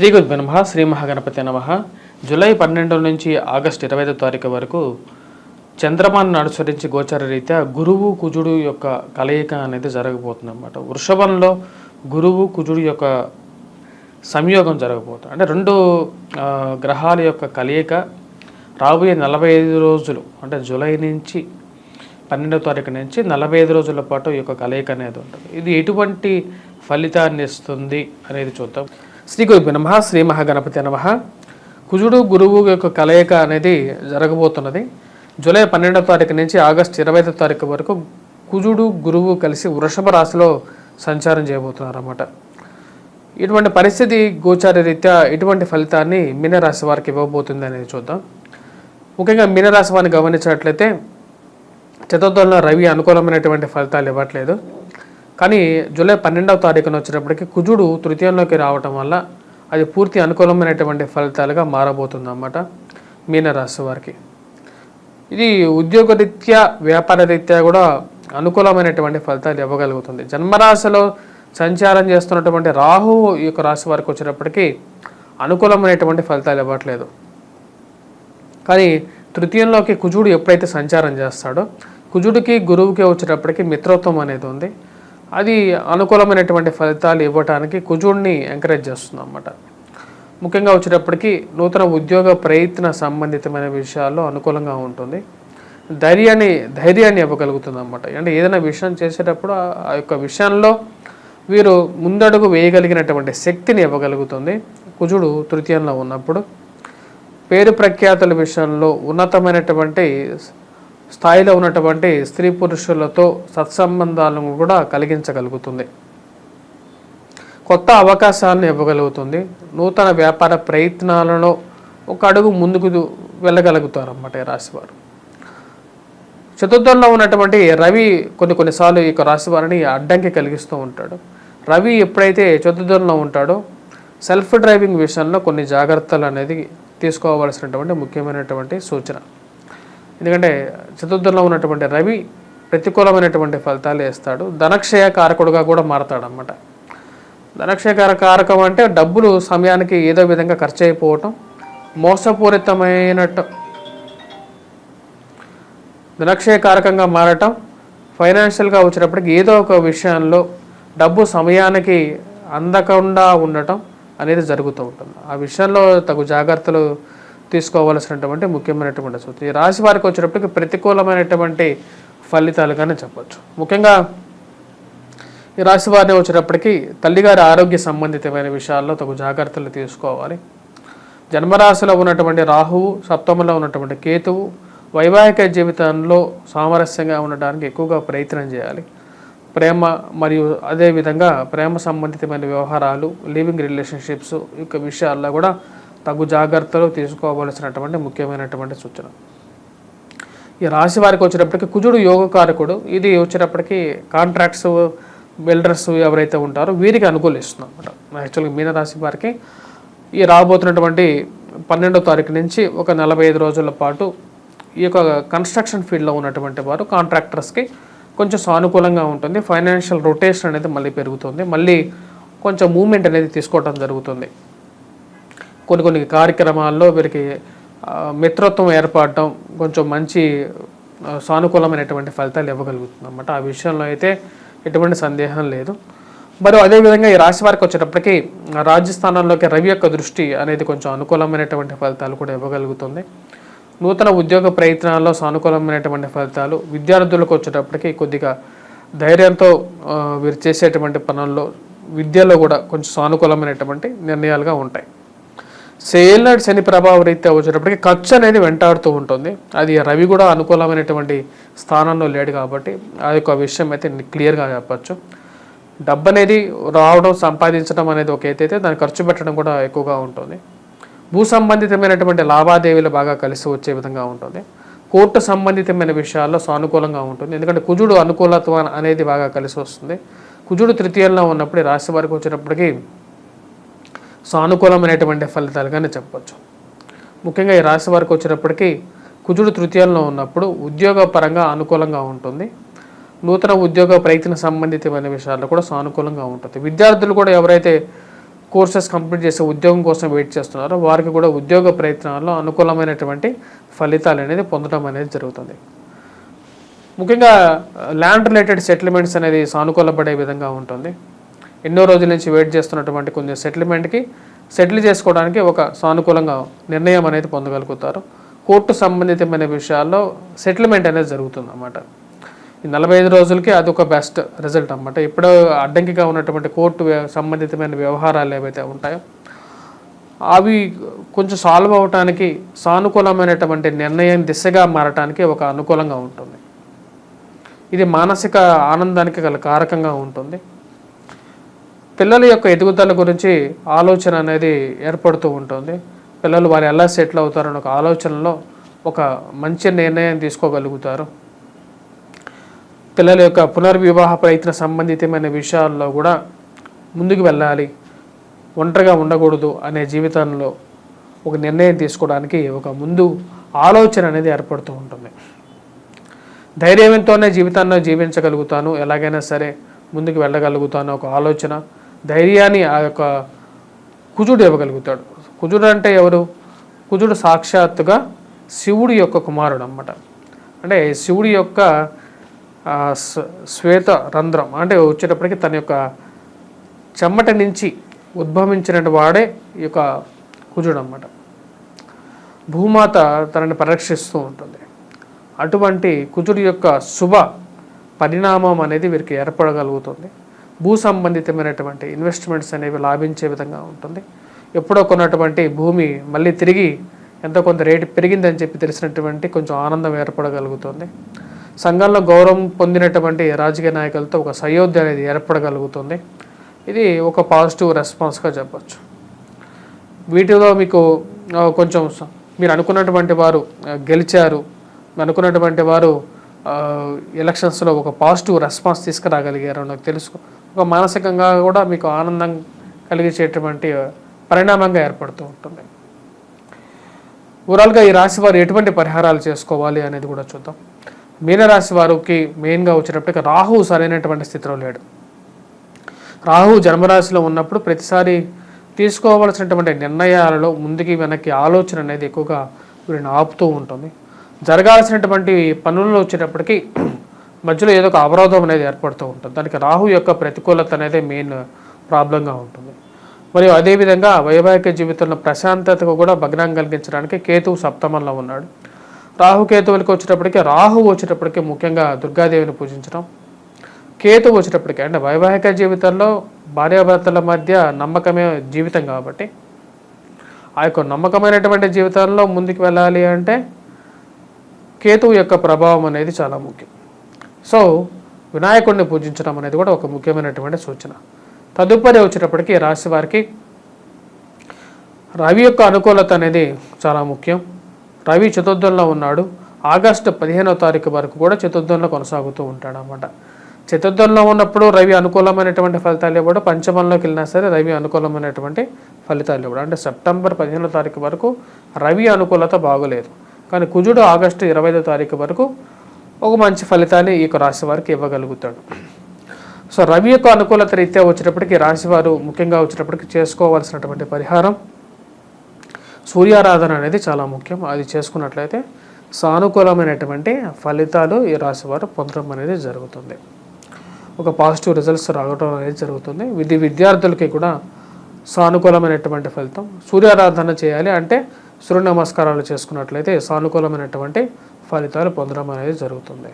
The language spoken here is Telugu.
శ్రీ గురు నమ శ్రీ మహాగణపతి నమ. జూలై పన్నెండు నుంచి ఆగస్టు ఇరవై ఐదో తారీఖు వరకు చంద్రమాన్ని అనుసరించి గోచర రీత్యా గురువు కుజుడు యొక్క కలయిక అనేది జరగబోతుంది అనమాట వృషభంలో గురువు కుజుడు యొక్క సంయోగం జరగబోతుంది అంటే రెండు గ్రహాల యొక్క కలయిక రాబోయే నలభై ఐదు రోజులు అంటే జూలై నుంచి పన్నెండవ తారీఖు నుంచి నలభై ఐదు రోజుల పాటు ఈ యొక్క కలయిక అనేది ఉంటుంది. ఇది ఎటువంటి ఫలితాన్ని ఇస్తుంది అనేది చూద్దాం. శ్రీ గురు నమ శ్రీ మహాగణపతి నమ. కుజుడు గురువు యొక్క కలయిక అనేది జరగబోతున్నది. జూలై పన్నెండవ తారీఖు నుంచి ఆగస్టు ఇరవై ఐదో తారీఖు వరకు కుజుడు గురువు కలిసి వృషభ రాశిలో సంచారం చేయబోతున్నారన్నమాట. ఇటువంటి పరిస్థితి గోచార రీత్యా ఎటువంటి ఫలితాన్ని మీనరాశి వారికి ఇవ్వబోతుంది అనేది చూద్దాం. ముఖ్యంగా మీనరాశి వారిని గమనించినట్లయితే చతుర్థంలో రవి అనుకూలమైనటువంటి ఫలితాలు ఇవ్వట్లేదు. కానీ జూలై పన్నెండవ తారీఖున వచ్చేటప్పటికి కుజుడు తృతీయంలోకి రావటం వల్ల అది పూర్తి అనుకూలమైనటువంటి ఫలితాలుగా మారబోతుంది అన్నమాట మీనరాశి వారికి. ఇది ఉద్యోగరీత్యా వ్యాపార రీత్యా కూడా అనుకూలమైనటువంటి ఫలితాలు ఇవ్వగలుగుతుంది. జన్మరాశిలో సంచారం చేస్తున్నటువంటి రాహు ఈ యొక్క రాశి వారికి వచ్చినప్పటికీ అనుకూలమైనటువంటి ఫలితాలు ఇవ్వట్లేదు. కానీ తృతీయంలోకి కుజుడు ఎప్పుడైతే సంచారం చేస్తాడో కుజుడికి గురువుకి వచ్చేటప్పటికి మిత్రత్వం అనేది ఉంది. అది అనుకూలమైనటువంటి ఫలితాలు ఇవ్వటానికి కుజుడిని ఎంకరేజ్ చేస్తుంది అన్నమాట. ముఖ్యంగా వచ్చేటప్పటికి నూతన ఉద్యోగ ప్రయత్న సంబంధితమైన విషయాల్లో అనుకూలంగా ఉంటుంది. ధైర్యాన్ని ధైర్యాన్ని ఇవ్వగలుగుతుంది అన్నమాట. అంటే ఏదైనా విషయం చేసేటప్పుడు ఆ- ఆ యొక్క విషయంలో వీరు ముందడుగు వేయగలిగినటువంటి శక్తిని ఇవ్వగలుగుతుంది. కుజుడు తృతీయంలో ఉన్నప్పుడు పేరు ప్రఖ్యాతుల విషయంలో ఉన్నతమైనటువంటి స్థాయిలో ఉన్నటువంటి స్త్రీ పురుషులతో సత్సంబంధాలను కూడా కలిగించగలుగుతుంది. కొత్త అవకాశాలను ఇవ్వగలుగుతుంది. నూతన వ్యాపార ప్రయత్నాలను ఒక అడుగు ముందుకు వెళ్ళగలుగుతారు అన్నమాట ఈ రాశివారు. చతుర్థంలో ఉన్నటువంటి రవి కొన్ని కొన్నిసార్లు ఈ యొక్క రాశి వారిని అడ్డంకి కలిగిస్తూ ఉంటాడు. రవి ఎప్పుడైతే చతుర్థంలో ఉంటాడో సెల్ఫ్ డ్రైవింగ్ విషయంలో కొన్ని జాగ్రత్తలు అనేది తీసుకోవాల్సినటువంటి ముఖ్యమైనటువంటి సూచన. ఎందుకంటే చతుర్థంలో ఉన్నటువంటి రవి ప్రతికూలమైనటువంటి ఫలితాలు వేస్తాడు. ధనక్షయ కారకుడుగా కూడా మారతాడనమాట ధనక్షయ కారకం అంటే డబ్బులు సమయానికి ఏదో విధంగా ఖర్చు అయిపోవటం మోసపూరితమైనట్టు ధనక్షయకారకంగా మారటం ఫైనాన్షియల్గా వచ్చినప్పటికీ ఏదో ఒక విషయంలో డబ్బు సమయానికి అందకుండా ఉండటం అనేది జరుగుతూ ఉంటుంది. ఆ విషయంలో తగు జాగ్రత్తలు తీసుకోవాల్సినటువంటి ముఖ్యమైనటువంటి సూచన ఈ రాశి వారికి వచ్చేటప్పటికి ప్రతికూలమైనటువంటి ఫలితాలుగానే చెప్పచ్చు. ముఖ్యంగా ఈ రాశి వారిని వచ్చేటప్పటికి తల్లిగారి ఆరోగ్య సంబంధితమైన విషయాల్లో తగు జాగ్రత్తలు తీసుకోవాలి. జన్మరాశిలో ఉన్నటువంటి రాహువు సప్తమంలో ఉన్నటువంటి కేతువు వైవాహిక జీవితంలో సామరస్యంగా ఉండడానికి ఎక్కువగా ప్రయత్నం చేయాలి. ప్రేమ మరియు అదేవిధంగా ప్రేమ సంబంధితమైన వ్యవహారాలు లివింగ్ రిలేషన్షిప్స్ ఈ యొక్క విషయాల్లో కూడా తగు జాగ్రత్తలు తీసుకోవాల్సినటువంటి ముఖ్యమైనటువంటి సూచన. ఈ రాశి వారికి వచ్చేటప్పటికి కుజుడు యోగకారకుడు. ఇది వచ్చేటప్పటికి కాంట్రాక్ట్స్ బిల్డర్స్ ఎవరైతే ఉంటారో వీరికి అనుకూలిస్తుంది అనమాట యాక్చువల్గా మీన రాశి వారికి ఈ రాబోతున్నటువంటి పన్నెండో తారీఖు నుంచి ఒక నలభై ఐదు రోజుల పాటు ఈ యొక్క కన్స్ట్రక్షన్ ఫీల్డ్లో ఉన్నటువంటి వారు కాంట్రాక్టర్స్కి కొంచెం సానుకూలంగా ఉంటుంది. ఫైనాన్షియల్ రొటేషన్ అనేది మళ్ళీ పెరుగుతుంది. మళ్ళీ కొంచెం మూమెంట్ అనేది తీసుకోవడం జరుగుతుంది. కొన్ని కొన్ని కార్యక్రమాల్లో వీరికి మిత్రత్వం ఏర్పడటం కొంచెం మంచి సానుకూలమైనటువంటి ఫలితాలు ఇవ్వగలుగుతుంది అన్నమాట ఆ విషయంలో అయితే ఎటువంటి సందేహం లేదు. మరి అదేవిధంగా ఈ రాశి వారికి వచ్చేటప్పటికి రాజస్థానంలోకి రవి యొక్క దృష్టి అనేది కొంచెం అనుకూలమైనటువంటి ఫలితాలు కూడా ఇవ్వగలుగుతుంది. నూతన ఉద్యోగ ప్రయత్నాల్లో సానుకూలమైనటువంటి ఫలితాలు విద్యార్థులకు వచ్చేటప్పటికి కొద్దిగా ధైర్యంతో వీరు చేసేటువంటి పనుల్లో విద్యలో కూడా కొంచెం సానుకూలమైనటువంటి నిర్ణయాలుగా ఉంటాయి. సేలడ్ శని ప్రభావ రీత్యా వచ్చేటప్పటికి ఖర్చు అనేది వెంటాడుతూ ఉంటుంది. అది రవి కూడా అనుకూలమైనటువంటి స్థానంలో లేడు కాబట్టి ఆ యొక్క విషయం అయితే క్లియర్గా చెప్పచ్చు. డబ్బు అనేది రావడం సంపాదించడం అనేది ఒక అయితే దాన్ని ఖర్చు పెట్టడం కూడా ఎక్కువగా ఉంటుంది. భూ సంబంధితమైనటువంటి లావాదేవీలు బాగా కలిసి వచ్చే విధంగా ఉంటుంది. కోర్టు సంబంధితమైన విషయాల్లో సానుకూలంగా ఉంటుంది. ఎందుకంటే కుజుడు అనుకూలత్వం అనేది బాగా కలిసి వస్తుంది. కుజుడు తృతీయంలో ఉన్నప్పుడు రాశి వారికి వచ్చినప్పటికీ సానుకూలమైనటువంటి ఫలితాలుగానే చెప్పొచ్చు. ముఖ్యంగా ఈ రాశి వారికి వచ్చినప్పటికీ కుజుడు తృతీయంలో ఉన్నప్పుడు ఉద్యోగ పరంగా అనుకూలంగా ఉంటుంది. నూతన ఉద్యోగ ప్రయత్న సంబంధితమైన విషయాల్లో కూడా సానుకూలంగా ఉంటుంది. విద్యార్థులు కూడా ఎవరైతే కోర్సెస్ కంప్లీట్ చేసే ఉద్యోగం కోసం వెయిట్ చేస్తున్నారో వారికి కూడా ఉద్యోగ ప్రయత్నాల్లో అనుకూలమైనటువంటి ఫలితాలు అనేది పొందడం అనేది జరుగుతుంది. ముఖ్యంగా ల్యాండ్ రిలేటెడ్ సెటిల్మెంట్స్ అనేది సానుకూలపడే విధంగా ఉంటుంది. ఎన్నో రోజుల నుంచి వెయిట్ చేస్తున్నటువంటి కొన్ని సెటిల్మెంట్కి సెటిల్ చేసుకోవడానికి ఒక సానుకూలంగా నిర్ణయం అనేది పొందగలుగుతారు. కోర్టు సంబంధితమైన విషయాల్లో సెటిల్మెంట్ అనేది జరుగుతుంది అన్నమాట ఈ నలభై ఐదు రోజులకి అది ఒక బెస్ట్ రిజల్ట్ అన్నమాట. ఇప్పుడు అడ్డంకిగా ఉన్నటువంటి కోర్టు వ్య- సంబంధితమైన వ్యవహారాలు ఏవైతే ఉంటాయో అవి కొంచెం సాల్వ్ అవటానికి సానుకూలమైనటువంటి నిర్ణయం దిశగా మారటానికి ఒక అనుకూలంగా ఉంటుంది. ఇది మానసిక ఆనందానికి గల కారకంగా ఉంటుంది. పిల్లల యొక్క ఎదుగుదల గురించి ఆలోచన అనేది ఏర్పడుతూ ఉంటుంది. పిల్లలు వారు ఎలా సెటిల్ అవుతారని ఒక ఆలోచనలో ఒక మంచి నిర్ణయం తీసుకోగలుగుతారు. పిల్లల యొక్క పునర్వివాహ ప్రయత్న సంబంధితమైన విషయాల్లో కూడా ముందుకు వెళ్ళాలి. ఒంటరిగా ఉండకూడదు అనే జీవితంలో ఒక నిర్ణయం తీసుకోవడానికి ఒక ముందు ఆలోచన అనేది ఏర్పడుతూ ఉంటుంది. ధైర్యంతోనే జీవితాన్ని జీవించగలుగుతాను ఎలాగైనా సరే ముందుకు వెళ్ళగలుగుతాను ఒక ఆలోచన. ధైర్యాన్ని ఆ యొక్క కుజుడు ఇవ్వగలుగుతాడు. కుజుడు అంటే ఎవరు? కుజుడు సాక్షాత్తుగా శివుడి యొక్క కుమారుడు అన్నమాట. అంటే శివుడి యొక్క శ్వేత రంధ్రం అంటే వచ్చేటప్పటికి తన యొక్క చెమ్మట నుంచి ఉద్భవించిన వాడే ఈ యొక్క కుజుడు అన్నమాట. భూమాత తనని పరిరక్షిస్తూ ఉంటుంది. అటువంటి కుజుడి యొక్క శుభ పరిణామం అనేది వీరికి ఏర్పడగలుగుతుంది. భూ సంబంధితమైనటువంటి ఇన్వెస్ట్మెంట్స్ అనేవి లాభించే విధంగా ఉంటుంది. ఎప్పుడో కొన్నటువంటి భూమి మళ్ళీ తిరిగి ఎంతో కొంత రేటు పెరిగిందని చెప్పి తెలిసినటువంటి కొంచెం ఆనందం ఏర్పడగలుగుతుంది. సంఘంలో గౌరవం పొందినటువంటి రాజకీయ నాయకులతో ఒక సయోధ్య అనేది ఏర్పడగలుగుతుంది. ఇది ఒక పాజిటివ్ రెస్పాన్స్గా చెప్పచ్చు. వీటిలో మీకు కొంచెం మీరు అనుకున్నటువంటి వారు గెలిచారు. అనుకున్నటువంటి వారు ఎలక్షన్స్లో ఒక పాజిటివ్ రెస్పాన్స్ తీసుకురాగలిగారు నాకు తెలుసు. ఒక మానసికంగా కూడా మీకు ఆనందం కలిగించేటువంటి పరిణామంగా ఏర్పడుతూ ఉంటుంది. ఓవరాల్గా ఈ రాశి వారు ఎటువంటి పరిహారాలు చేసుకోవాలి అనేది కూడా చూద్దాం. మీనరాశి వారికి మెయిన్గా వచ్చేటప్పటికి రాహు సరైనటువంటి స్థితిలో లేడు. రాహు జన్మరాశిలో ఉన్నప్పుడు ప్రతిసారి తీసుకోవాల్సినటువంటి నిర్ణయాలలో ముందుకి వెనక్కి ఆలోచన అనేది ఎక్కువగా వీరిని ఆపుతూ ఉంటుంది. జరగాల్సినటువంటి పనుల్లో వచ్చేటప్పటికి మధ్యలో ఏదో ఒక అవరోధం అనేది ఏర్పడుతూ ఉంటుంది. దానికి రాహు యొక్క ప్రతికూలత అనేది మెయిన్ ప్రాబ్లంగా ఉంటుంది. మరియు అదేవిధంగా వైవాహిక జీవితంలో ప్రశాంతతకు కూడా భగ్నం కలిగించడానికి కేతువు సప్తమంలో ఉన్నాడు. రాహు కేతువులకి వచ్చేటప్పటికి రాహు వచ్చేటప్పటికి ముఖ్యంగా దుర్గాదేవిని పూజించడం. కేతు వచ్చేటప్పటికి అంటే వైవాహిక జీవితంలో భార్యాభర్తల మధ్య నమ్మకమే జీవితం కాబట్టి ఆ యొక్క నమ్మకమైనటువంటి జీవితంలో ముందుకు వెళ్ళాలి అంటే కేతువు యొక్క ప్రభావం అనేది చాలా ముఖ్యం. సో వినాయకుడిని పూజించడం అనేది కూడా ఒక ముఖ్యమైనటువంటి సూచన. తదుపరి వచ్చేటప్పటికి రాశి వారికి రవి యొక్క అనుకూలత అనేది చాలా ముఖ్యం. రవి చతుర్థంలో ఉన్నాడు. ఆగస్టు పదిహేనవ తారీఖు వరకు కూడా చతుర్థంలో కొనసాగుతూ ఉంటాడు అనమాట చతుర్థంలో ఉన్నప్పుడు రవి అనుకూలమైనటువంటి ఫలితాలు ఇవ్వడు. పంచమంలోకి వెళ్ళినా సరే రవి అనుకూలమైనటువంటి ఫలితాలు ఇవ్వడు. అంటే సెప్టెంబర్ పదిహేనో తారీఖు వరకు రవి అనుకూలత బాగోలేదు. కానీ కుజుడు ఆగస్టు ఇరవై ఐదో తారీఖు వరకు ఒక మంచి ఫలితాన్ని ఈ యొక్క రాశి వారికి ఇవ్వగలుగుతాడు. సో రవి యొక్క అనుకూలత రీత్యా వచ్చినప్పటికీ రాశివారు ముఖ్యంగా వచ్చేటప్పటికి చేసుకోవాల్సినటువంటి పరిహారం సూర్యారాధన అనేది చాలా ముఖ్యం. అది చేసుకున్నట్లయితే సానుకూలమైనటువంటి ఫలితాలు ఈ రాశివారు పొందడం అనేది జరుగుతుంది. ఒక పాజిటివ్ రిజల్ట్స్ రావడం అనేది జరుగుతుంది. విధి విద్యార్థులకి కూడా సానుకూలమైనటువంటి ఫలితం. సూర్యారాధన చేయాలి అంటే సూర్య నమస్కారాలు చేసుకున్నట్లయితే సానుకూలమైనటువంటి ఫలితాలు పొందడం అనేది జరుగుతుంది.